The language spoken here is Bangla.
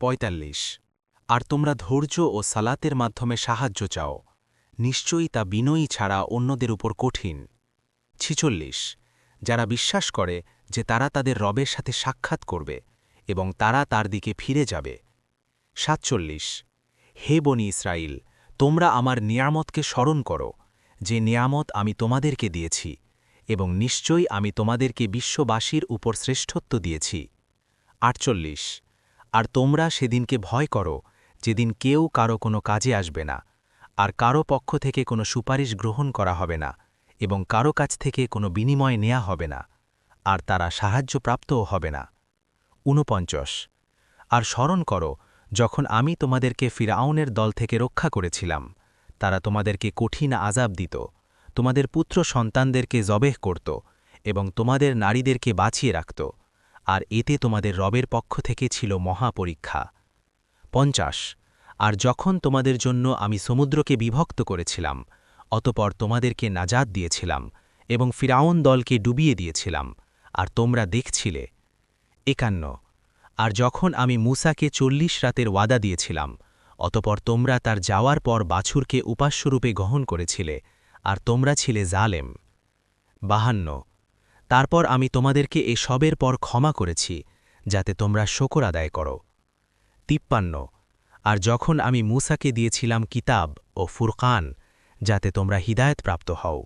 ৪৫ আর তোমরা ধৈর্য ও সালাতের মাধ্যমে সাহায্য চাও। নিশ্চয়ই তা বিনয়ী ছাড়া অন্যদের উপর কঠিন। ছিচল্লিশ। যারা বিশ্বাস করে যে তারা তাদের রবের সাথে সাক্ষাৎ করবে এবং তারা তার দিকে ফিরে যাবে। সাতচল্লিশ। হে বনি ইসরাইল তোমরা আমার নিয়ামতকে স্মরণ করো, যে নিয়ামত আমি তোমাদেরকে দিয়েছি এবং নিশ্চয়ই আমি তোমাদেরকে বিশ্ববাসীর উপর শ্রেষ্ঠত্ব দিয়েছি। আটচল্লিশ। আর তোমরা সেদিনকে ভয় করো, যেদিন কেউ কারও কোনো কাজে আসবে না, আর কারও পক্ষ থেকে কোনো সুপারিশ গ্রহণ করা হবে না, এবং কারও কাছ থেকে কোনো বিনিময় নেয়া হবে না, আর তারা সাহায্যপ্রাপ্তও হবে না। ঊনপঞ্চাশ। আর স্মরণ করো, যখন আমি তোমাদেরকে ফিরাউনের দল থেকে রক্ষা করেছিলাম, তারা তোমাদেরকে কঠিন আজাব দিত, তোমাদের পুত্র সন্তানদেরকে জবেহ করত, এবং তোমাদের নারীদেরকে বাঁচিয়ে রাখত। আর এতে তোমাদের রবের পক্ষ থেকে ছিল মহাপরীক্ষা। পঞ্চাশ, আর যখন তোমাদের জন্য আমি সমুদ্রকে বিভক্ত করেছিলাম, অতপর তোমাদেরকে নাজাদ দিয়েছিলাম এবং ফিরাউন দলকে ডুবিয়ে দিয়েছিলাম, আর তোমরা দেখছিলে। একান্ন, আর যখন আমি মূসাকে চল্লিশ রাতের ওয়াদা দিয়েছিলাম, অতপর তোমরা তার যাওয়ার পর বাছুরকে উপাস্যরূপে গ্রহণ করেছিলে, আর তোমরা ছিলে জালেম। বাহান্ন তারপর আমি তোমাদেরকে এ সবের পর ক্ষমা করেছি, যাতে তোমরা শকর আদায় করো। তিপ্পান্ন, আর যখন আমি মূসাকে দিয়েছিলাম কিতাব ও ফুরকান, যাতে তোমরা হিদায়ত প্রাপ্ত হও।